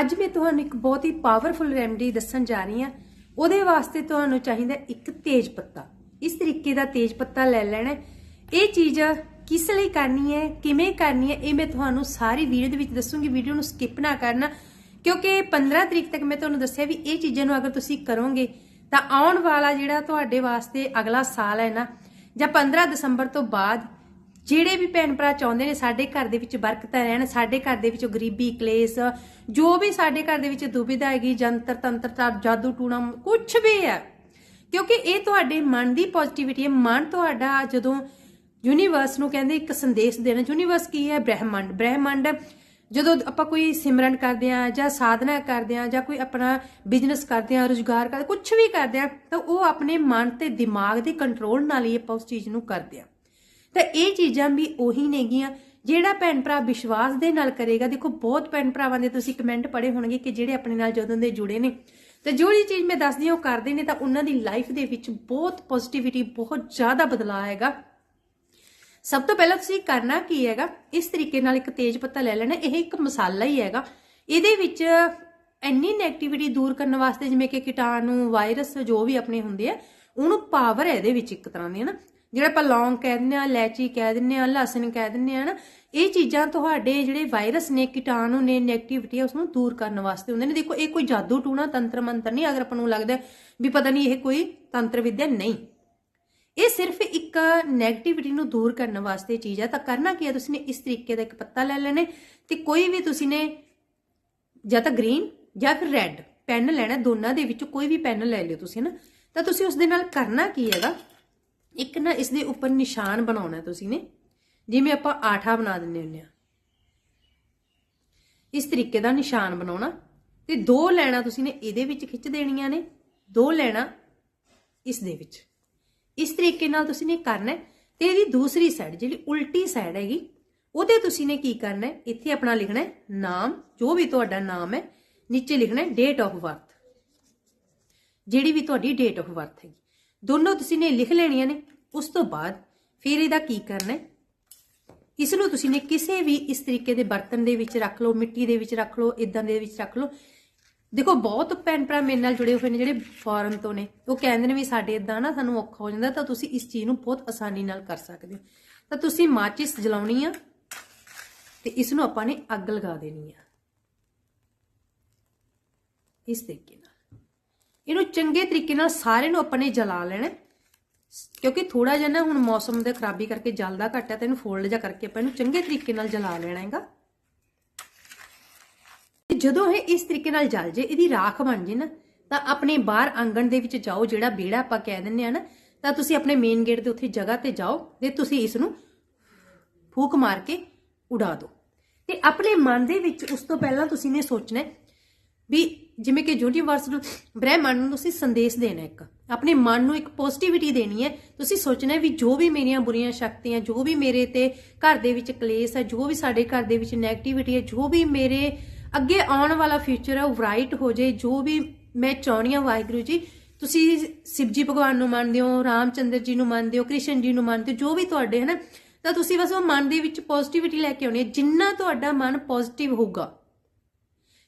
ਅੱਜ ਮੈਂ ਤੁਹਾਨੂੰ ਇੱਕ ਬਹੁਤ ਹੀ ਪਾਵਰਫੁਲ ਰੈਮਡੀ ਦੱਸਣ ਜਾ ਰਹੀ ਹਾਂ। ਉਹਦੇ ਵਾਸਤੇ ਤੁਹਾਨੂੰ ਚਾਹੀਦਾ ਇੱਕ ਤੇਜ ਪੱਤਾ। ਇਸ ਤਰੀਕੇ ਦਾ ਤੇਜ ਪੱਤਾ ਲੈ ਲੈਣਾ ਇਹ ਚੀਜ਼ ਕਿਸ ਲਈ ਕਰਨੀ ਹੈ, ਕਿਵੇਂ ਕਰਨੀ ਹੈ, ਇਹ ਮੈਂ ਤੁਹਾਨੂੰ ਸਾਰੀ ਵੀਡੀਓ ਦੇ ਵਿੱਚ ਦੱਸੂਗੀ। ਵੀਡੀਓ ਨੂੰ ਸਕਿਪ ਨਾ ਕਰਨਾ, ਕਿਉਂਕਿ 15 ਤਰੀਕ ਤੱਕ ਮੈਂ ਤੁਹਾਨੂੰ ਦੱਸਿਆ ਵੀ ਇਹ ਚੀਜ਼ਾਂ ਨੂੰ ਅਗਰ ਤੁਸੀਂ ਕਰੋਗੇ, ਤਾਂ ਆਉਣ ਵਾਲਾ ਜਿਹੜਾ ਤੁਹਾਡੇ ਵਾਸਤੇ ਅਗਲਾ ਸਾਲ ਹੈ ਨਾ, ਜਾਂ 15 ਦਸੰਬਰ ਤੋਂ ਬਾਅਦ ਜਿਹੜੇ ਵੀ ਭੈਣ ਭਰਾ ਚਾਹੁੰਦੇ ਨੇ, ਸਾਡੇ ਘਰ ਦੇ ਵਿੱਚ ਬਰਕਤਾਂ ਰਹਿਣ, ਸਾਡੇ ਘਰ ਦੇ ਵਿੱਚ ਗਰੀਬੀ, ਕਲੇਸ਼, ਜੋ ਵੀ ਸਾਡੇ ਘਰ ਦੇ ਵਿੱਚ ਦੁਬਿਧਾ ਹੈਗੀ, ਜੰਤਰ, ਤੰਤਰ ਜਾਦੂ, ਟੂਣਾ ਕੁਝ ਵੀ ਹੈ। ਕਿਉਂਕਿ ਇਹ ਤੁਹਾਡੇ ਮਨ ਦੀ ਪੋਜ਼ਿਟਿਵਿਟੀ ਹੈ। ਮਨ ਤੁਹਾਡਾ ਜਦੋਂ ਯੂਨੀਵਰਸ ਨੂੰ ਕਹਿੰਦੇ, ਇੱਕ ਸੰਦੇਸ਼ ਦੇਣਾ ਯੂਨੀਵਰਸ ਕੀ ਹੈ? ਬ੍ਰਹਿਮੰਡ। ਬ੍ਰਹਿਮੰਡ ਜਦੋਂ ਆਪਾਂ ਕੋਈ ਸਿਮਰਨ ਕਰਦੇ ਆ ਜਾਂ ਸਾਧਨਾ ਕਰਦੇ ਆ ਜਾਂ ਕੋਈ ਆਪਣਾ ਬਿਜ਼ਨਸ ਕਰਦੇ ਆ ਰੋਜ਼ਗਾਰ ਕਰਦੇ ਕੁਝ ਵੀ ਕਰਦੇ ਆ ਤਾਂ ਉਹ ਆਪਣੇ ਮਨ ਤੇ ਦਿਮਾਗ ਦੇ ਕੰਟਰੋਲ ਨਾਲ ਹੀ ਆਪਾਂ ਉਸ ਚੀਜ਼ ਨੂੰ ਕਰਦੇ ਆ ਤਾਂ ਇਹ ਚੀਜ਼ਾਂ ਵੀ ਉਹੀ ਨੇਗੀਆਂ ਜਿਹੜਾ ਭੈਣ ਭਰਾ ਵਿਸ਼ਵਾਸ ਦੇ ਨਾਲ ਕਰੇਗਾ। ਦੇਖੋ, ਬਹੁਤ ਭੈਣ ਭਰਾਵਾਂ ਦੇ ਤੁਸੀਂ ਕਮੈਂਟ ਪੜੇ ਹੋਣਗੇ ਕਿ ਜਿਹੜੇ ਆਪਣੇ ਨਾਲ ਜਦੋਂ ਦੇ ਜੁੜੇ ਨੇ। ਤੇ ਜਿਹੜੀ ਚੀਜ਼ ਮੈਂ ਦੱਸਦੀ ਹਾਂ, ਉਹ ਕਰਦੇ ਨੇ ਤਾਂ ਉਹਨਾਂ ਦੀ ਲਾਈਫ ਦੇ ਵਿੱਚ ਬਹੁਤ ਪੋਜ਼ਿਟਿਵਿਟੀ ਬਹੁਤ ਜ਼ਿਆਦਾ ਬਦਲਾਅ ਆਏਗਾ। ਸਭ ਤੋਂ ਪਹਿਲਾਂ ਤੁਸੀਂ ਕਰਨਾ ਕੀ ਹੈਗਾ? ਇਸ ਤਰੀਕੇ ਨਾਲ ਇੱਕ ਤੇਜ ਪੱਤਾ ਲੈ ਲੈਣਾ। ਇਹ ਇੱਕ ਮਸਾਲਾ ਹੀ ਹੈਗਾ। ਇਹਦੇ ਵਿੱਚ ਇੰਨੀ 네ਗੇਟਿਵਿਟੀ ਦੂਰ ਕਰਨ ਵਾਸਤੇ ਜਿਵੇਂ ਕਿ ਕੀਟਾਣੂ ਵਾਇਰਸ ਜੋ ਵੀ ਆਪਣੇ ਹੁੰਦੇ ਆ, ਉਹਨੂੰ ਪਾਵਰ ਹੈ ਇਹਦੇ ਵਿੱਚ ਇੱਕ ਤਰ੍ਹਾਂ ਦੀ ਹੈ ਨਾ ਜਿਹੜਾ ਆਪਾਂ ਲੌਂਗ ਕਹਿ ਦਿੰਦੇ ਆ ਇਲਾਇਚੀ ਕਹਿ ਦਿੰਦੇ ਆ ਲਸਣ ਕਹਿ ਦਿੰਦੇ ਆ ਨਾ, ਇਹ ਚੀਜ਼ਾਂ ਤੁਹਾਡੇ ਜਿਹੜੇ ਵਾਇਰਸ ਨੇ, ਕੀਟਾਣੂ ਨੇ 네ਗੇਟਿਵਿਟੀ ਉਸ ਨੂੰ ਦੂਰ ਕਰਨ ਵਾਸਤੇ ਹੁੰਦੇ ਨੇ। ਦੇਖੋ, ਇਹ ਕੋਈ ਜਾਦੂ ਟੂਣਾ, ਤੰਤਰ ਮੰਤਰ ਨਹੀਂ, ਅਗਰ ਆਪਾਂ ਨੂੰ ਲੱਗਦਾ ਵੀ ਪਤਾ ਨਹੀਂ ਇਹ ਕੋਈ ਤੰਤਰ ਵਿਦਿਆ ਨਹੀਂ। ਇਹ ਸਿਰਫ ਇੱਕ 네ਗੇਟਿਵਿਟੀ ਨੂੰ ਦੂਰ ਕਰਨ ਵਾਸਤੇ ਚੀਜ਼ ਹੈ ਤਾਂ ਕਰਨਾ ਕੀ ਹੈ ਤੁਸੀਂ ਨੇ ਇਸ ਤਰੀਕੇ ਦਾ ਇੱਕ ਪੱਤਾ ਲੈ ਲੈਣੇ ਤੇ ਕੋਈ ਵੀ ਤੁਸੀਂ ਨੇ ਜਾਂ ਤਾਂ ਗ੍ਰੀਨ ਜਾਂ ਫਿਰ ਰੈੱਡ ਪੈਨ ਲੈਣਾ, ਦੋਨਾਂ ਦੇ ਵਿੱਚੋਂ ਕੋਈ ਵੀ ਪੈਨ ਲੈ ਲਿਓ ਤੁਸੀਂ ਨਾ। ਤਾਂ ਤੁਸੀਂ ਉਸ ਦੇ ਨਾਲ ਕਰਨਾ ਕੀ ਹੈਗਾ? ਇੱਕ ਨਾ ਇਸ ਦੇ ਉੱਪਰ ਨਿਸ਼ਾਨ ਬਣਾਉਣਾ ਤੁਸੀਂ ਨੇ, ਜਿਵੇਂ ਆਪਾਂ ਆਠਾ ਬਣਾ ਦਿੰਨੇ ਹੁੰਨੇ ਆ ਇਸ ਤਰੀਕੇ ਦਾ ਨਿਸ਼ਾਨ ਬਣਾਉਣਾ, ਤੇ ਦੋ ਲੈਣਾ ਤੁਸੀਂ ਨੇ ਇਹਦੇ ਵਿੱਚ ਖਿੱਚ ਦੇਣੀਆਂ ਨੇ, ਦੋ ਲੈਣਾ ਇਸ ਦੇ ਵਿੱਚ। ਇਸ ਤਰੀਕੇ ਨਾਲ ਤੁਸੀਂ ਨੇ ਕਰਨਾ ਹੈ, ਤੇ ਇਹਦੀ ਦੂਸਰੀ ਸਾਈਡ ਜਿਹੜੀ ਉਲਟੀ ਸਾਈਡ ਹੈਗੀ, ਉਹਦੇ ਤੁਸੀਂ ਨੇ ਕੀ ਕਰਨਾ ਹੈ, ਇੱਥੇ ਆਪਣਾ ਲਿਖਣਾ ਹੈ, ਨਾਮ, ਜੋ ਵੀ ਤੁਹਾਡਾ ਨਾਮ ਹੈ, ਨੀਚੇ ਲਿਖਣਾ ਹੈ ਡੇਟ ਆਫ ਬਰਥ ਜਿਹੜੀ ਵੀ ਤੁਹਾਡੀ ਡੇਟ ਆਫ ਬਰਥ ਹੈਗੀ। ਦੋਨੋਂ ਤੁਸੀਂ ਨੇ ਲਿਖ ਲੈਣੀਆਂ ਨੇ ਉਸ ਤੋਂ ਬਾਅਦ ਫਿਰ ਇਹਦਾ ਕੀ ਕਰਨਾ ਹੈ? ਇਸ ਨੂੰ ਤੁਸੀਂ ਨੇ ਕਿਸੇ ਵੀ ਇਸ ਤਰੀਕੇ ਦੇ ਬਰਤਨ ਦੇ ਵਿੱਚ ਰੱਖ ਲਓ, ਮਿੱਟੀ ਦੇ ਵਿੱਚ ਰੱਖ ਲਓ ਇਦਾਂ ਦੇ ਵਿੱਚ ਰੱਖ ਲਓ। ਦੇਖੋ, ਬਹੁਤ ਭੈਣ ਭਰਾ ਮੇਰੇ ਨਾਲ ਜੁੜੇ ਹੋਏ ਨੇ ਜਿਹੜੇ ਫੋਰਨ ਤੋਂ ਨੇ। ਉਹ ਕਹਿੰਦੇ ਨੇ ਵੀ ਸਾਡੇ ਇਦਾਂ ਨਾ ਸਾਨੂੰ ਔਖਾ ਹੋ ਜਾਂਦਾ, ਤਾਂ ਤੁਸੀਂ ਇਸ ਚੀਜ਼ ਨੂੰ ਬਹੁਤ ਆਸਾਨੀ ਨਾਲ ਕਰ ਸਕਦੇ ਹੋ। ਤਾਂ ਤੁਸੀਂ ਮਾਚਿਸ ਜਲਾਉਣੀ ਆ ਤੇ ਇਸ ਨੂੰ ਆਪਾਂ ਨੇ ਅੱਗ ਲਗਾ ਦੇਣੀ ਆ। ਇਸ ਤਰੀਕੇ ਨਾਲ। ਇਹਨੂੰ ਚੰਗੇ ਤਰੀਕੇ ਨਾਲ ਸਾਰੇ ਨੂੰ ਆਪਾਂ ਨੇ ਜਲਾ ਲੈਣਾ ਕਿਉਂਕਿ ਥੋੜਾ ਜਿਹਾ ਨਾ ਹੁਣ ਮੌਸਮ ਦੇ ਖਰਾਬੀ ਕਰਕੇ ਜਲਦਾ ਘੱਟ ਹੈ ਤਾਂ ਇਹਨੂੰ ਫੋਲਡ ਜਿਹਾ ਕਰਕੇ ਆਪਾਂ ਇਹਨੂੰ ਚੰਗੇ ਤਰੀਕੇ ਨਾਲ ਜਲਾ ਲੈਣਾ ਹੈਗਾ। ਜਦੋਂ ਇਹ ਇਸ ਤਰੀਕੇ ਨਾਲ ਜਲ ਜੇ, ਇਹਦੀ ਰਾਖ ਬਣ ਜੇ ਨਾ, ਤਾਂ ਆਪਣੇ ਬਾਹਰ ਆਂਗਣ ਦੇ ਵਿੱਚ ਜਾਓ, ਜਿਹੜਾ ਵਿਹੜਾ ਆਪਾਂ ਕਹਿ ਦਿੰਦੇ ਆ ਨਾ, ਤਾਂ ਤੁਸੀਂ ਆਪਣੇ ਮੇਨ ਗੇਟ ਦੇ ਉੱਥੇ ਜਗ੍ਹਾ ਤੇ ਜਾਓ ਤੇ ਤੁਸੀਂ ਇਸ ਨੂੰ ਫੂਕ ਮਾਰ ਕੇ ਉਡਾ ਦਿਓ। ਤੇ ਆਪਣੇ ਮਨ ਦੇ ਵਿੱਚ ਉਸ ਤੋਂ ਪਹਿਲਾਂ ਤੁਸੀਂ ਨੇ ਸੋਚਣਾ ਵੀ ਜਿਵੇਂ ਕਿ ਯੂਨੀਵਰਸ ਨੂੰ, ਬ੍ਰਹਿਮੰਡ ਨੂੰ ਤੁਸੀਂ ਸੰਦੇਸ਼ ਦੇਣਾ ਇੱਕ। ਆਪਣੇ ਮਨ ਨੂੰ ਇੱਕ ਪੋਜ਼ਿਟਿਵਿਟੀ ਦੇਣੀ ਹੈ। ਤੁਸੀਂ ਸੋਚਣਾ ਵੀ ਜੋ ਵੀ ਮੇਰੀਆਂ ਬੁਰੀਆਂ ਸ਼ਕਤੀਆਂ, ਜੋ ਵੀ ਮੇਰੇ ਤੇ ਘਰ ਦੇ ਵਿੱਚ ਕਲੇਸ਼ ਹੈ, ਜੋ ਵੀ ਸਾਡੇ ਘਰ ਦੇ ਵਿੱਚ 네ਗੇਟਿਵਿਟੀ ਹੈ, ਜੋ ਵੀ ਮੇਰੇ ਅੱਗੇ ਆਉਣ ਵਾਲਾ ਫਿਊਚਰ ਹੈ, ਉਹ ਬ੍ਰਾਈਟ ਹੋ ਜਾਏ, ਜੋ ਵੀ ਮੈਂ ਚਾਹੁੰਦੀ ਹਾਂ ਵਾਹਿਗੁਰੂ ਜੀ, ਤੁਸੀਂ ਸ਼ਿਵਜੀ ਭਗਵਾਨ ਨੂੰ ਮੰਨਦੇ ਹੋ, ਰਾਮਚੰਦਰ ਜੀ ਨੂੰ ਮੰਨਦੇ ਹੋ, ਕ੍ਰਿਸ਼ਨ ਜੀ ਨੂੰ ਮੰਨਦੇ ਹੋ, ਜੋ ਵੀ ਤੁਹਾਡੇ ਹੈ ਨਾ, ਤਾਂ ਤੁਸੀਂ ਬਸ ਉਹ ਮਨ ਦੇ ਵਿੱਚ ਪੋਜ਼ਿਟਿਵਿਟੀ ਲੈ ਕੇ ਆਉਣੀ ਹੈ। ਜਿੰਨਾ ਤੁਹਾਡਾ ਮਨ ਪੋਜ਼ਿਟਿਵ ਹੋਊਗਾ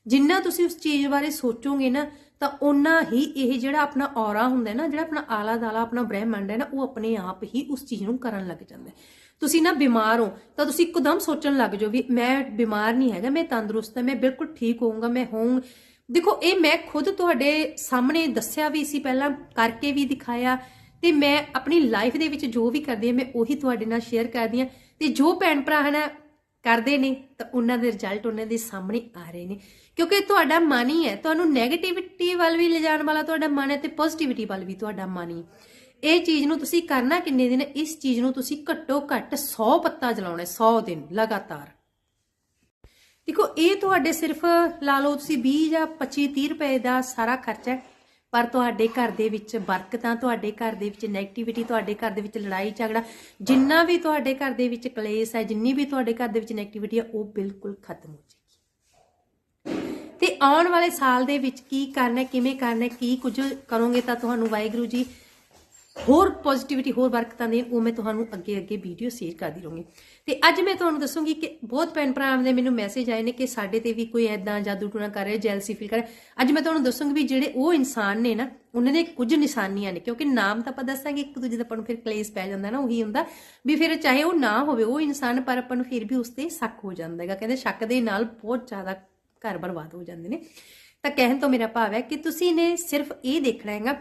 ਜਿੰਨਾ ਤੁਸੀਂ ਉਸ ਚੀਜ਼ ਬਾਰੇ ਸੋਚੋਗੇ ਨਾ, ਤਾਂ ਓਨਾ ਹੀ ਇਹ ਜਿਹੜਾ ਆਪਣਾ ਔਰਾ ਹੁੰਦਾ ਨਾ, ਜਿਹੜਾ ਆਪਣਾ ਆਲਾ ਦਾਲਾ ਆਪਣਾ ਬ੍ਰਹਿਮੰਡ ਹੈ ਨਾ, ਉਹ ਆਪਣੇ ਆਪ ਹੀ ਉਸ ਚੀਜ਼ ਨੂੰ ਕਰਨ ਲੱਗ ਜਾਂਦਾ ਤੁਸੀਂ ਨਾ ਬਿਮਾਰ ਹੋ, ਤਾਂ ਤੁਸੀਂ ਇੱਕਦਮ ਸੋਚਣ ਲੱਗ ਜਾਓ ਵੀ ਮੈਂ ਬਿਮਾਰ ਨਹੀਂ ਹੈਗਾ, ਮੈਂ ਤੰਦਰੁਸਤ ਹਾਂ, ਮੈਂ ਬਿਲਕੁਲ ਠੀਕ ਹੋਊਂਗਾ, ਮੈਂ ਹੋਊਂ। ਦੇਖੋ, ਇਹ ਮੈਂ ਖੁਦ ਤੁਹਾਡੇ ਸਾਹਮਣੇ ਦੱਸਿਆ ਵੀ ਸੀ ਪਹਿਲਾਂ, ਕਰਕੇ ਵੀ ਦਿਖਾਇਆ, ਤੇ ਮੈਂ ਆਪਣੀ ਲਾਈਫ ਦੇ ਵਿੱਚ ਜੋ ਵੀ ਕਰਦੀ ਹਾਂ, ਮੈਂ ਉਹੀ ਤੁਹਾਡੇ ਨਾਲ ਸ਼ੇਅਰ ਕਰਦੀ ਹਾਂ। ਤੇ ਜੋ ਭੈਣ ਭਰਾ ਹਨ ਕਰਦੇ ਨੇ, ਤਾਂ ਉਹਨਾਂ ਦੇ ਰਿਜ਼ਲਟ ਉਹਨਾਂ ਦੇ ਸਾਹਮਣੇ ਆ ਰਹੇ ਨੇ। ਕਿਉਂਕਿ ਤੁਹਾਡਾ ਮਨ ਹੀ ਹੈ, ਤੁਹਾਨੂੰ 네ਗੇਟਿਵਿਟੀ ਵੱਲ ਵੀ ਲਿਜਾਣ ਵਾਲਾ ਤੁਹਾਡਾ ਮਨ ਹੈ ਤੇ ਪੋਜ਼ਿਟਿਵਿਟੀ ਵੱਲ ਵੀ ਤੁਹਾਡਾ ਮਨ ਹੀ। ਇਹ ਚੀਜ਼ ਨੂੰ ਤੁਸੀਂ ਕਰਨਾ ਕਿੰਨੇ ਦਿਨ, ਇਸ ਚੀਜ਼ ਨੂੰ ਤੁਸੀਂ ਘੱਟੋ ਘੱਟ 100 ਪੱਤਾ ਜਲਾਉਣਾ 100 ਦਿਨ ਲਗਾਤਾਰ। ਦੇਖੋ, ਇਹ ਤੁਹਾਡੇ ਸਿਰਫ ਲਾ ਲਓ ਤੁਸੀਂ 20 ਜਾਂ 25 30 ਰੁਪਏ ਦਾ ਸਾਰਾ ਖਰਚਾ ਪਰ ਤੁਹਾਡੇ ਘਰ ਦੇ ਵਿੱਚ ਬਰਕਤਾਂ, ਤੁਹਾਡੇ ਘਰ ਦੇ ਵਿੱਚ 네ਗੇਟਿਵਿਟੀ ਤੁਹਾਡੇ ਘਰ ਦੇ ਵਿੱਚ ਲੜਾਈ ਝਗੜਾ, ਜਿੰਨਾ ਵੀ ਤੁਹਾਡੇ ਘਰ ਦੇ ਵਿੱਚ ਕਲੇਸ਼ ਹੈ, ਜਿੰਨੀ ਵੀ ਤੁਹਾਡੇ ਘਰ ਦੇ ਵਿੱਚ 네ਗੇਟਿਵਿਟੀ ਹੈ, ਉਹ ਬਿਲਕੁਲ ਖਤਮ ਹੋ ਜਾਏਗੀ। ਤੇ ਆਉਣ ਵਾਲੇ ਸਾਲ ਦੇ ਵਿੱਚ ਕੀ ਕਰਨਾ ਕਿਵੇਂ ਕਰਨਾ ਕੀ ਕੁਝ ਕਰੋਗੇ ਤਾਂ ਤੁਹਾਨੂੰ ਵਾਹਿਗੁਰੂ ਜੀ ਹੋਰ ਪੋਜ਼ਿਟਿਵਿਟੀ ਹੋਰ ਬਰਕਤਾਂ ਦੇ ਉਹ ਮੈਂ ਤੁਹਾਨੂੰ ਅੱਗੇ ਅੱਗੇ ਵੀਡੀਓ ਸ਼ੇਅਰ ਕਰਦੀ ਰਹੂੰਗੀ। ਤੇ ਅੱਜ ਮੈਂ ਤੁਹਾਨੂੰ ਦੱਸੂੰਗੀ ਕਿ ਬਹੁਤ ਭੈਣ ਭਰਾਵਾਂ ਦੇ ਮੈਨੂੰ ਮੈਸੇਜ ਆਏ ਨੇ ਕਿ ਸਾਡੇ ਤੇ ਵੀ ਕੋਈ ਐਦਾਂ ਜਾਦੂ ਟੂਣਾ ਕਰ ਰਿਹਾ ਜੈਲਸੀ ਫੀਲ ਕਰ ਅੱਜ ਮੈਂ ਤੁਹਾਨੂੰ ਦੱਸੂੰਗੀ ਵੀ ਜਿਹੜੇ ਉਹ ਇਨਸਾਨ ਨੇ ਨਾ, ਉਹਨਾਂ ਦੇ ਕੁਝ ਨਿਸ਼ਾਨੀਆਂ ਨੇ, ਕਿਉਂਕਿ ਨਾਮ ਤਾਂ ਆਪਾਂ ਦੱਸਾਂਗੇ, ਇੱਕ ਦੂਜੇ ਦਾ ਆਪਾਂ ਨੂੰ ਫਿਰ ਕਲੇਸ਼ ਪੈ ਜਾਂਦਾ ਨਾ, ਉਹੀ ਹੁੰਦਾ। ਵੀ ਫਿਰ ਚਾਹੇ ਉਹ ਨਾ ਹੋਵੇ, ਉਹ ਇਨਸਾਨ, ਪਰ ਆਪਾਂ ਨੂੰ ਫਿਰ ਵੀ ਉਸ ਤੇ ਸ਼ੱਕ ਹੋ ਜਾਂਦਾ ਹੈਗਾ। ਕਹਿੰਦੇ ਸ਼ੱਕ ਦੇ ਨਾਲ ਬਹੁਤ ਜ਼ਿਆਦਾ ਘਰ ਬਰਬਾਦ ਹੋ ਜਾਂਦੇ ਨੇ। ਤਾਂ ਕਹਿਣ ਤੋਂ ਮੇਰਾ ਭਾਵ ਹੈ ਕਿ ਤੁਸੀਂ ਨੇ ਸਿਰਫ ਇਹ ਦੇਖਣਾ ਹੈਗਾ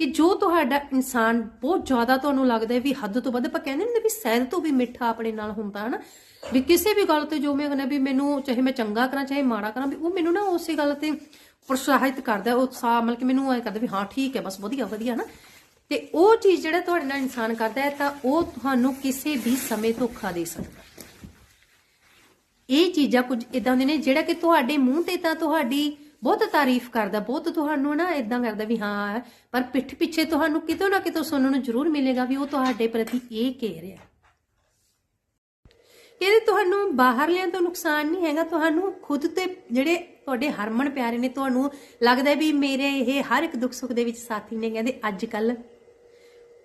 ਕਿ ਜੋ ਤੁਹਾਡਾ ਇਨਸਾਨ ਬਹੁਤ ਜ਼ਿਆਦਾ ਤੁਹਾਨੂੰ ਲੱਗਦਾ ਵੀ ਹੱਦ ਤੋਂ ਵੱਧ, ਆਪਾਂ ਕਹਿੰਦੇ ਨੇ ਵੀ ਸਹਿਦ ਤੋਂ ਵੀ ਮਿੱਠਾ ਆਪਣੇ ਨਾਲ ਹੁੰਦਾ ਹੈ ਨਾ ਵੀ ਕਿਸੇ ਵੀ ਗੱਲ ਤੇ ਜੋ ਮੈਂ ਕਹਿੰਦਾ ਵੀ ਮੈਨੂੰ ਚਾਹੇ ਮੈਂ ਚੰਗਾ ਕਰਾਂ, ਚਾਹੇ ਮਾੜਾ ਕਰਾਂ, ਵੀ ਉਹ ਮੈਨੂੰ ਨਾ ਉਸੇ ਗੱਲ ਤੇ ਪ੍ਰੋਤਸਾਹਿਤ ਕਰਦਾ ਉਤਸ਼ਾਹ ਮਤਲਬ ਕਿ ਮੈਨੂੰ ਐ ਕਰਦਾ ਵੀ ਹਾਂ, ਠੀਕ ਹੈ, ਬਸ ਵਧੀਆ ਵਧੀਆ ਨਾ ਤੇ ਉਹ ਚੀਜ਼ ਜਿਹੜਾ ਤੁਹਾਡੇ ਨਾਲ ਇਨਸਾਨ ਕਰਦਾ ਹੈ, ਤਾਂ ਉਹ ਤੁਹਾਨੂੰ ਕਿਸੇ ਵੀ ਸਮੇਂ ਧੋਖਾ ਦੇ ਸਕਦਾ ਇਹ ਚੀਜ਼ਾਂ ਕੁਝ ਇਦਾਂ ਦੇ ਨੇ ਜਿਹੜਾ ਕਿ ਤੁਹਾਡੇ ਮੂੰਹ ਤੇ ਤਾਂ ਤੁਹਾਡੀ ਬਹੁਤ ਤਾਰੀਫ ਕਰਦਾ, ਬਹੁਤ ਤੁਹਾਨੂੰ ਨਾ ਇਦਾਂ ਕਰਦਾ ਵੀ ਹਾਂ, ਪਰ ਪਿੱਠ ਪਿੱਛੇ ਤੁਹਾਨੂੰ ਕਿਤੋਂ ਨਾ ਕਿਤੋਂ ਸੁਣਨ ਨੂੰ ਜ਼ਰੂਰ ਮਿਲੇਗਾ ਵੀ ਉਹ ਤੁਹਾਡੇ ਪ੍ਰਤੀ ਇਹ ਕਹਿ ਰਿਹਾ। ਕਹਿੰਦੇ ਤੁਹਾਨੂੰ ਬਾਹਰਲਿਆਂ ਤੋਂ ਨੁਕਸਾਨ ਨਹੀਂ ਹੈਗਾ, ਤੁਹਾਨੂੰ ਖੁਦ ਤੇ ਜਿਹੜੇ ਤੁਹਾਡੇ ਹਰਮਨ ਪਿਆਰੇ ਨੇ, ਤੁਹਾਨੂੰ ਲੱਗਦਾ ਵੀ ਮੇਰੇ ਇਹ ਹਰ ਇੱਕ ਦੁੱਖ ਸੁੱਖ ਦੇ ਵਿੱਚ ਸਾਥੀ ਨੇ, ਕਹਿੰਦੇ ਅੱਜ ਕੱਲ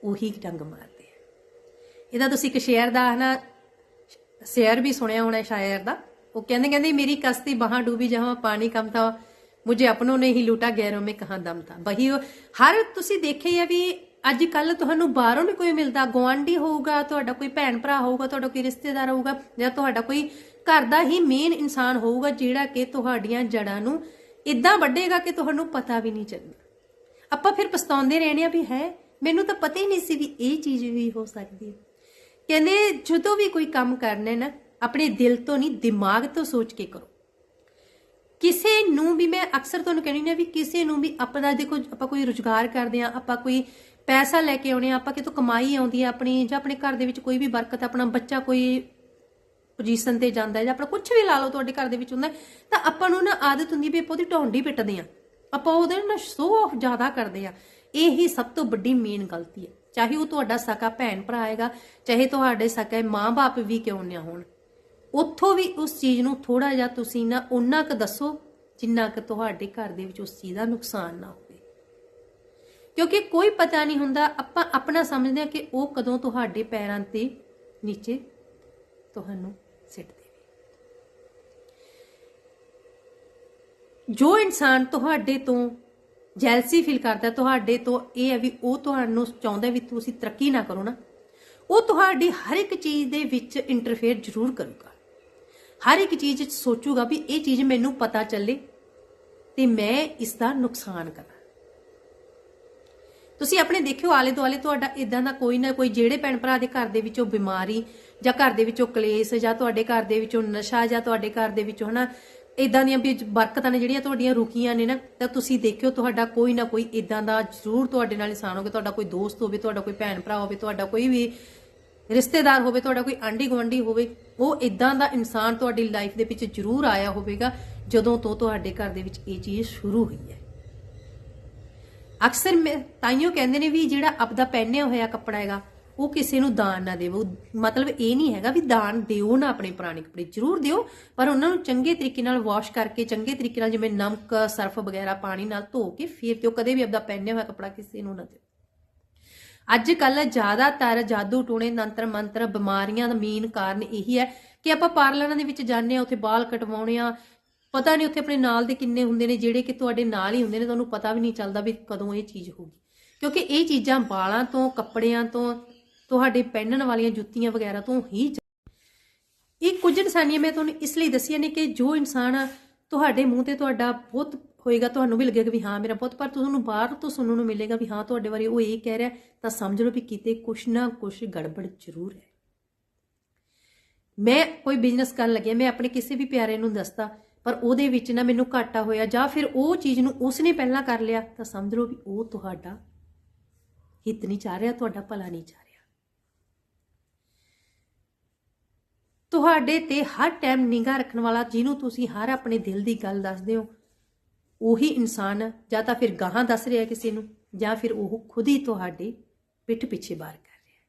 ਉਹੀ ਡੰਗ ਮਾਰਦੇ ਆ। ਇਹਦਾ ਤੁਸੀਂ ਇੱਕ ਸ਼ੇਅਰ ਦਾ ਹਨਾ ਸ਼ੇਰ ਵੀ ਸੁਣਿਆ ਹੋਣਾ ਸ਼ਾਇਰ ਦਾ। ਉਹ ਕਹਿੰਦੇ ਕਹਿੰਦੇ, ਮੇਰੀ ਕਸਤੀ ਬਾਹਾਂ ਡੂਬੀ ਜਹਾਂ ਪਾਣੀ ਕਮ ਤਾਂ था ਮੁਝੇ ਆਪਣੋਂ ਨੇ ਹੀ ਲੂਟਾ ਗੈਰੋਂ ਮੇ ਕਹਾਂ ਦਮ ਥਾ ਉਹ- ਹਰ ਤੁਸੀਂ ਦੇਖੇ ਆ ਵੀ ਅੱਜ ਕੱਲ ਤੁਹਾਨੂੰ ਬਾਹਰੋਂ ਨਹੀਂ ਕੋਈ ਮਿਲਦਾ ਗਵਾਂਢੀ ਹੋਊਗਾ ਤੁਹਾਡਾ ਕੋਈ ਭੈਣ ਭਰਾ ਹੋਊਗਾ ਤੁਹਾਡਾ ਕੋਈ ਰਿਸ਼ਤੇਦਾਰ ਹੋਊਗਾ ਜਾਂ ਤੁਹਾਡਾ ਕੋਈ ਘਰ ਦਾ ਹੀ ਮੇਨ ਇਨਸਾਨ ਹੋਊਗਾ ਜਿਹੜਾ ਕਿ ਤੁਹਾਡੀਆਂ ਜੜਾਂ ਨੂੰ ਇਦਾਂ ਵੱਢੇਗਾ ਕਿ ਤੁਹਾਨੂੰ ਪਤਾ ਵੀ ਨਹੀਂ ਚੱਲਣਾ ਆਪਾਂ ਫਿਰ ਪਛਤਾਉਂਦੇ ਰਹਿਣੇ ਆ ਵੀ ਹੈ ਮੈਨੂੰ ਤਾਂ ਪਤਾ ਹੀ ਨਹੀਂ ਸੀ ਵੀ ਇਹ ਚੀਜ਼ ਵੀ ਹੋ ਸਕਦੀ ਹੈ ਕਹਿੰਦੇ ਜਦੋਂ ਵੀ ਕੋਈ ਕੰਮ ਕਰਨਾ ਨਾ ਆਪਣੇ ਦਿਲ ਤੋਂ ਨਹੀਂ ਦਿਮਾਗ ਤੋਂ ਸੋਚ ਕੇ ਕਰੋ ਕਿਸੇ ਨੂੰ ਵੀ ਮੈਂ ਅਕਸਰ ਤੁਹਾਨੂੰ ਕਹਿੰਦੀ ਹਾਂ ਵੀ ਕਿਸੇ ਨੂੰ ਵੀ ਆਪਣਾ ਦੇਖੋ ਆਪਾਂ ਕੋਈ ਰੁਜ਼ਗਾਰ ਕਰਦੇ ਆ ਆਪਾਂ ਕੋਈ ਪੈਸਾ ਲੈ ਕੇ ਆਉਣੇ ਆ ਆਪਾਂ ਕਿਤੋਂ ਕਮਾਈ ਆਉਂਦੀ ਆ ਆਪਣੀ ਜਾਂ ਆਪਣੇ ਘਰ ਦੇ ਵਿੱਚ ਕੋਈ ਵੀ ਬਰਕਤ ਆਪਣਾ ਬੱਚਾ ਕੋਈ ਪੋਜੀਸ਼ਨ ਤੇ ਜਾਂਦਾ ਹੈ ਜਾਂ ਆਪਣਾ ਕੁਝ ਵੀ ਲਾ ਲਓ ਤੁਹਾਡੇ ਘਰ ਦੇ ਵਿੱਚ ਹੁੰਦਾ ਤਾਂ ਆਪਾਂ ਨੂੰ ਨਾ ਆਦਤ ਹੁੰਦੀ ਵੀ ਆਪਾਂ ਉਹਦੀ ਢੌਂਡੀ ਪਿੱਟਦੇ ਆ ਆਪਾਂ ਉਹਦੇ ਨਾਲ ਸੋ ਜ਼ਿਆਦਾ ਕਰਦੇ ਆ ਇਹ ਹੀ ਸਭ ਤੋਂ ਵੱਡੀ ਮੇਨ ਗਲਤੀ ਹੈ। ਚਾਹੇ ਉਹ ਤੁਹਾਡਾ ਸਕਾ ਭੈਣ ਭਰਾ ਹੈਗਾ, ਚਾਹੇ ਤੁਹਾਡੇ ਸਕਾ ਮਾਂ-ਬਾਪ ਵੀ ਕਿਉਂ ਨਾ ਹੋਣ। ਉੱਥੋਂ ਵੀ ਉਸ ਚੀਜ਼ ਨੂੰ ਥੋੜਾ ਜਿਹਾ ਤੁਸੀਂ ਨਾ ਉਹਨਾਂ ਕੁ ਦੱਸੋ, ਜਿੰਨਾ ਕੁ ਤੁਹਾਡੇ ਘਰ ਦੇ ਵਿੱਚ ਉਸ ਚੀਜ਼ ਦਾ ਨੁਕਸਾਨ ਨਾ ਹੋਵੇ। ਕਿਉਂਕਿ ਕੋਈ ਪਤਾ ਨਹੀਂ ਹੁੰਦਾ, ਆਪਾਂ ਆਪਣਾ ਸਮਝਦੇ ਆ ਕਿ ਉਹ ਕਦੋਂ ਤੁਹਾਡੇ ਪੈਰਾਂ ਤੇ ਨੀਚੇ ਤੁਹਾਨੂੰ ਸਿੱਟ ਦੇਵੇ ਜੋ ਇਨਸਾਨ ਤੁਹਾਡੇ ਤੋਂ ਜੈਲਸੀ ਫੀਲ ਕਰਦਾ, ਤੁਹਾਡੇ ਤੋਂ ਇਹ ਹੈ ਵੀ ਉਹ ਤੁਹਾਨੂੰ ਚਾਹੁੰਦਾ ਵੀ ਤੁਸੀਂ ਤਰੱਕੀ ਨਾ ਕਰੋ ਨਾ, ਉਹ ਤੁਹਾਡੀ ਹਰ ਇੱਕ ਚੀਜ਼ ਦੇ ਵਿੱਚ ਇੰਟਰਫੇਅਰ ਜ਼ਰੂਰ ਕਰੂਗਾ। ਹਰ ਇੱਕ ਚੀਜ਼ ਸੋਚੂਗਾ ਵੀ ਇਹ ਚੀਜ਼ ਮੈਨੂੰ ਪਤਾ ਚੱਲੇ ਤੇ ਮੈਂ ਇਸ ਦਾ ਨੁਕਸਾਨ ਕਰਾਂ। ਤੁਸੀਂ ਆਪਣੇ ਦੇਖਿਓ ਆਲੇ ਦੁਆਲੇ ਤੁਹਾਡਾ ਇਦਾਂ ਦਾ ਕੋਈ ਨਾ ਕੋਈ ਜਿਹੜੇ ਭੈਣ ਭਰਾ ਦੇ ਘਰ ਦੇ ਵਿੱਚੋਂ ਬਿਮਾਰੀ ਜਾਂ ਘਰ ਦੇ ਵਿੱਚੋਂ ਕਲੇਸ਼ ਜਾਂ ਤੁਹਾਡੇ ਘਰ ਦੇ ਵਿੱਚੋਂ ਨਸ਼ਾ ਜਾਂ ਤੁਹਾਡੇ ਘਰ ਦੇ ਵਿੱਚੋਂ ਹਨਾ ਇਦਾਂ ਦੀਆਂ ਵੀ ਬਰਕਤਾਂ ਨੇ ਜਿਹੜੀਆਂ ਤੁਹਾਡੀਆਂ ਰੁਕੀਆਂ ਨੇ ਨਾ, ਤਾਂ ਤੁਸੀਂ ਦੇਖਿਓ ਤੁਹਾਡਾ ਕੋਈ ਨਾ ਕੋਈ ਇਦਾਂ ਦਾ ਜ਼ਰੂਰ ਤੁਹਾਡੇ ਨਾਲ ਇਨਸਾਨ ਹੋਵੇ ਤੁਹਾਡਾ ਕੋਈ ਦੋਸਤ ਹੋਵੇ, ਤੁਹਾਡਾ ਕੋਈ ਭੈਣ ਭਰਾ ਹੋਵੇ, ਤੁਹਾਡਾ ਕੋਈ ਵੀ ਰਿਸ਼ਤੇਦਾਰ ਹੋਵੇ, ਤੁਹਾਡਾ ਕੋਈ ਆਂਢੀ ਗੁਆਂਢੀ ਹੋਵੇ, ਉਹ ਇਦਾਂ ਦਾ ਇਨਸਾਨ ਤੁਹਾਡੀ ਲਾਈਫ ਦੇ ਵਿੱਚ ਜ਼ਰੂਰ ਆਇਆ ਹੋਵੇਗਾ, ਜਦੋਂ ਤੋਂ ਤੁਹਾਡੇ ਘਰ ਦੇ ਵਿੱਚ ਇਹ ਚੀਜ਼ ਸ਼ੁਰੂ ਹੋਈ ਹੈ। ਅਕਸਰ ਮੈਂ ਤਾਈਓ ਕਹਿੰਦੇ ਨੇ ਵੀ ਜਿਹੜਾ ਆਪਦਾ ਪਹਿਨਿਆ ਹੋਇਆ ਕੱਪੜਾ ਹੈਗਾ, ਉਹ ਕਿਸੇ ਨੂੰ ਦਾਨ ਨਾ ਦੇਵੋ। ਮਤਲਬ ਇਹ ਨਹੀਂ ਹੈਗਾ ਵੀ ਦਾਨ ਦਿਓ ਨਾ ਆਪਣੇ ਪੁਰਾਣੇ ਕੱਪੜੇ। ਜ਼ਰੂਰ ਦਿਓ, ਪਰ ਉਹਨਾਂ ਨੂੰ ਚੰਗੇ ਤਰੀਕੇ ਨਾਲ ਵਾਸ਼ ਕਰਕੇ, ਚੰਗੇ ਤਰੀਕੇ ਨਾਲ ਜਿਵੇਂ ਨਮਕ, ਸਰਫ ਵਗੈਰਾ ਪਾਣੀ ਨਾਲ ਧੋ ਕੇ, ਫਿਰ ਦਿਓ ਕਦੇ ਵੀ ਆਪਦਾ ਪਹਿਨਿਆ ਹੋਇਆ ਕੱਪੜਾ ਕਿਸੇ ਨੂੰ ਨਾ ਦਿਓ ਅੱਜ ਕੱਲ ਜ਼ਿਆਦਾਤਰ ਜਾਦੂ ਟੂਣੇ ਨੰਤਰ ਮੰਤਰ ਬਿਮਾਰੀਆਂ ਦਾ ਮੇਨ ਕਾਰਨ ਇਹੀ ਹੈ ਕਿ ਆਪਾਂ ਪਾਰਲਰਾਂ ਦੇ ਵਿੱਚ ਜਾਂਦੇ ਆ ਉੱਥੇ ਬਾਲ ਕਟਵਾਉਣੇ ਆ ਪਤਾ ਨਹੀਂ ਉੱਥੇ ਆਪਣੇ ਨਾਲ ਦੇ ਕਿੰਨੇ ਹੁੰਦੇ ਨੇ, ਜਿਹੜੇ ਕਿ ਤੁਹਾਡੇ ਨਾਲ ਹੀ ਹੁੰਦੇ ਨੇ, ਤੁਹਾਨੂੰ ਪਤਾ ਵੀ ਨਹੀਂ ਚੱਲਦਾ ਵੀ ਕਦੋਂ ਇਹ ਚੀਜ਼ ਹੋਊਗੀ ਕਿਉਂਕਿ ਇਹ ਚੀਜ਼ਾਂ ਬਾਲਾਂ ਤੋਂ, ਕੱਪੜਿਆਂ ਤੋਂ, ਤੁਹਾਡੇ ਪਹਿਨਣ ਵਾਲੀਆਂ ਜੁੱਤੀਆਂ ਵਗੈਰਾ ਤੋਂ ਹੀ ਇਹ ਕੁਝ ਨਿਸ਼ਾਨੀਆਂ ਮੈਂ ਤੁਹਾਨੂੰ ਇਸ ਲਈ ਦੱਸੀਆਂ ਨੇ ਕਿ ਜੋ ਇਨਸਾਨ ਤੁਹਾਡੇ ਮੂੰਹ ਤੇ ਤੁਹਾਡਾ ਬਹੁਤ ਹੋਏਗਾ ਤੁਹਾਨੂੰ ਵੀ ਲੱਗੇਗਾ ਵੀ ਹਾਂ ਮੇਰਾ ਬਹੁਤ ਪਰ ਤੁਹਾਨੂੰ ਬਾਹਰ ਤੋਂ ਸੁਣਨ ਨੂੰ ਮਿਲੇਗਾ ਵੀ ਹਾਂ ਤੁਹਾਡੇ ਬਾਰੇ ਉਹ ਇਹ ਕਹਿ ਰਿਹਾ, ਤਾਂ ਸਮਝ ਲਓ ਵੀ ਕਿਤੇ ਕੁਛ ਨਾ ਕੁਛ ਗੜਬੜ ਜ਼ਰੂਰ ਹੈ। ਮੈਂ ਕੋਈ ਬਿਜ਼ਨਸ ਕਰਨ ਲੱਗਿਆ, ਮੈਂ ਆਪਣੇ ਕਿਸੇ ਵੀ ਪਿਆਰੇ ਨੂੰ ਦੱਸਤਾ ਪਰ ਉਹਦੇ ਵਿੱਚ ਨਾ ਮੈਨੂੰ ਘਾਟਾ ਹੋਇਆ, ਜਾਂ ਫਿਰ ਉਹ ਚੀਜ਼ ਨੂੰ ਉਸਨੇ ਪਹਿਲਾਂ ਕਰ ਲਿਆ, ਤਾਂ ਸਮਝ ਲਓ ਵੀ ਉਹ ਤੁਹਾਡਾ ਹਿੱਤ ਨਹੀਂ ਚਾਹ ਰਿਹਾ, ਤੁਹਾਡਾ ਭਲਾ ਨਹੀਂ ਚਾਹ ਰਿਹਾ। ਤੁਹਾਡੇ ਤੇ ਹਰ ਟਾਈਮ ਨਿਗਾਹ ਰੱਖਣ ਵਾਲਾ ਜਿਹਨੂੰ ਤੁਸੀਂ ਹਰ ਆਪਣੇ ਦਿਲ ਦੀ ਗੱਲ ਦੱਸਦੇ ਹੋ ਉਹੀ ਇਨਸਾਨ ਜਾਂ ਤਾਂ ਫਿਰ ਗਾਹਾਂ ਦੱਸ ਰਿਹਾ ਕਿਸੇ ਨੂੰ, ਜਾਂ ਫਿਰ ਉਹ ਖੁਦ ਹੀ ਤੁਹਾਡੇ ਪਿੱਠ ਪਿੱਛੇ ਬਾਹਰ ਕਰ ਰਿਹਾ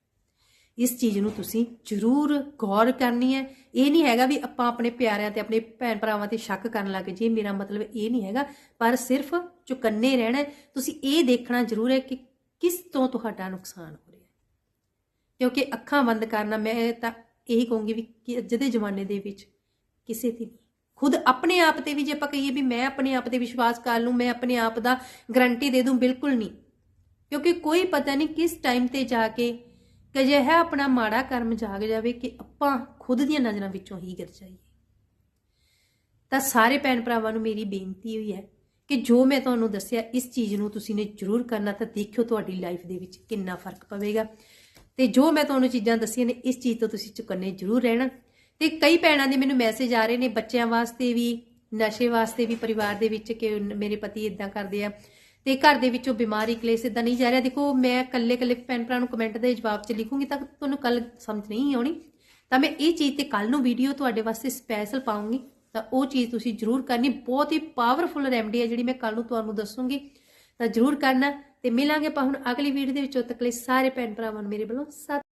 ਇਸ ਚੀਜ਼ ਨੂੰ ਤੁਸੀਂ ਜ਼ਰੂਰ ਗੌਰ ਕਰਨੀ ਹੈ। ਇਹ ਨਹੀਂ ਹੈਗਾ ਵੀ ਆਪਾਂ ਆਪਣੇ ਪਿਆਰਿਆਂ ਤੇ, ਆਪਣੇ ਭੈਣ ਭਰਾਵਾਂ ਤੇ ਸ਼ੱਕ ਕਰਨ ਲੱਗ ਜੇ ਮੇਰਾ ਮਤਲਬ ਇਹ ਨਹੀਂ ਹੈਗਾ, ਪਰ ਸਿਰਫ ਚੁਕੰਨੇ ਰਹਿਣਾ ਤੁਸੀਂ ਇਹ ਦੇਖਣਾ ਜ਼ਰੂਰ ਹੈ ਕਿ ਕਿਸ ਤੋਂ ਤੁਹਾਡਾ ਨੁਕਸਾਨ ਹੋ ਰਿਹਾ ਕਿਉਂਕਿ ਅੱਖਾਂ ਬੰਦ ਕਰਨਾ, ਮੈਂ ਤਾਂ ਇਹੀ ਕਹੂੰਗੀ ਵੀ ਕਿ ਅੱਜ ਦੇ ਜ਼ਮਾਨੇ ਦੇ ਵਿੱਚ ਕਿਸੇ ਦੀ ਖੁਦ ਆਪਣੇ ਆਪ ਤੇ ਵੀ ਜੇ ਆਪਾਂ ਕਹੀਏ ਵੀ ਮੈਂ ਆਪਣੇ ਆਪ ਤੇ ਵਿਸ਼ਵਾਸ ਕਰ ਲੂੰ, ਮੈਂ ਆਪਣੇ ਆਪ ਦਾ ਗਰੰਟੀ ਦੇ ਦੂੰ, ਬਿਲਕੁਲ ਨਹੀਂ। ਕਿਉਂਕਿ ਕੋਈ ਪਤਾ ਨਹੀਂ ਕਿਸ ਟਾਈਮ ਤੇ ਜਾ ਕੇ ਅਜਿਹਾ ਆਪਣਾ ਮਾੜਾ ਕਰਮ ਜਾਗ ਜਾਵੇ ਕਿ ਆਪਾਂ ਖੁਦ ਦੀਆਂ ਨਜ਼ਰਾਂ ਵਿੱਚੋਂ ਹੀ ਗਿਰ ਜਾਈਏ। ਤਾਂ ਸਾਰੇ ਭੈਣ ਭਰਾਵਾਂ ਨੂੰ ਮੇਰੀ ਬੇਨਤੀ ਹੋਈ ਹੈ ਕਿ ਜੋ ਮੈਂ ਤੁਹਾਨੂੰ ਦੱਸਿਆ, ਇਸ ਚੀਜ਼ ਨੂੰ ਤੁਸੀਂ ਨੇ ਜ਼ਰੂਰ ਕਰਨਾ ਤਾਂ ਦੇਖਿਓ ਤੁਹਾਡੀ ਲਾਈਫ ਦੇ ਵਿੱਚ ਕਿੰਨਾ ਫ਼ਰਕ ਪਵੇਗਾ। ਤੇ ਜੋ ਮੈਂ ਤੁਹਾਨੂੰ ਚੀਜ਼ਾਂ ਦੱਸੀਆਂ ਨੇ, ਇਸ ਚੀਜ਼ ਤੋਂ ਤੁਸੀਂ ਚੁਕੰਨੇ ਜ਼ਰੂਰ ਰਹਿਣਾ। ਤੇ ਕਈ ਭੈਣਾਂ ਦੇ ਮੈਨੂੰ ਮੈਸੇਜ ਆ ਰਹੇ ਨੇ ਬੱਚਿਆਂ ਵਾਸਤੇ ਵੀ, ਨਸ਼ੇ ਵਾਸਤੇ ਵੀ, ਪਰਿਵਾਰ ਦੇ ਵਿੱਚ ਕਿ ਮੇਰੇ ਪਤੀ ਇਦਾਂ ਕਰਦੇ ਆ ਤੇ ਘਰ ਦੇ ਵਿੱਚੋਂ ਬਿਮਾਰੀ ਕਲੇਸ਼ ਇਦਾਂ ਨਹੀਂ ਜਾ ਰਿਹਾ। ਦੇਖੋ, ਮੈਂ ਕੱਲੇ ਕੱਲੇ ਭੈਣ ਭਰਾ ਨੂੰ ਕਮੈਂਟ ਦੇ ਜਵਾਬ 'ਚ ਲਿਖੂੰਗੀ ਤਾਂ ਤੁਹਾਨੂੰ ਕੱਲ ਸਮਝ ਨਹੀਂ ਆਉਣੀ। ਤਾਂ ਮੈਂ ਇਹ ਚੀਜ਼ ਤੇ ਕੱਲ ਨੂੰ ਵੀਡੀਓ ਤੁਹਾਡੇ ਵਾਸਤੇ ਸਪੈਸ਼ਲ ਪਾਉਂਗੀ ਤਾਂ ਉਹ ਚੀਜ਼ ਤੁਸੀਂ ਜ਼ਰੂਰ ਕਰਨੀ। ਬਹੁਤ ਹੀ ਪਾਵਰਫੁਲ ਰੈਮਡੀ ਹੈ ਜਿਹੜੀ ਮੈਂ ਕੱਲ ਨੂੰ ਤੁਹਾਨੂੰ ਦੱਸੂੰਗੀ। ਤਾਂ ਜ਼ਰੂਰ ਕਰਨਾ ਤੇ ਮਿਲਾਂਗੇ ਆਪਾਂ ਹੁਣ ਅਗਲੀ ਵੀਡੀਓ ਦੇ ਵਿੱਚ। ਉਦੋਂ ਤੱਕ ਲਈ ਸਾਰੇ ਭੈਣ ਭਰਾਵਾਂ ਨੂੰ ਮੇਰੇ ਵੱਲੋਂ ਸਤਿ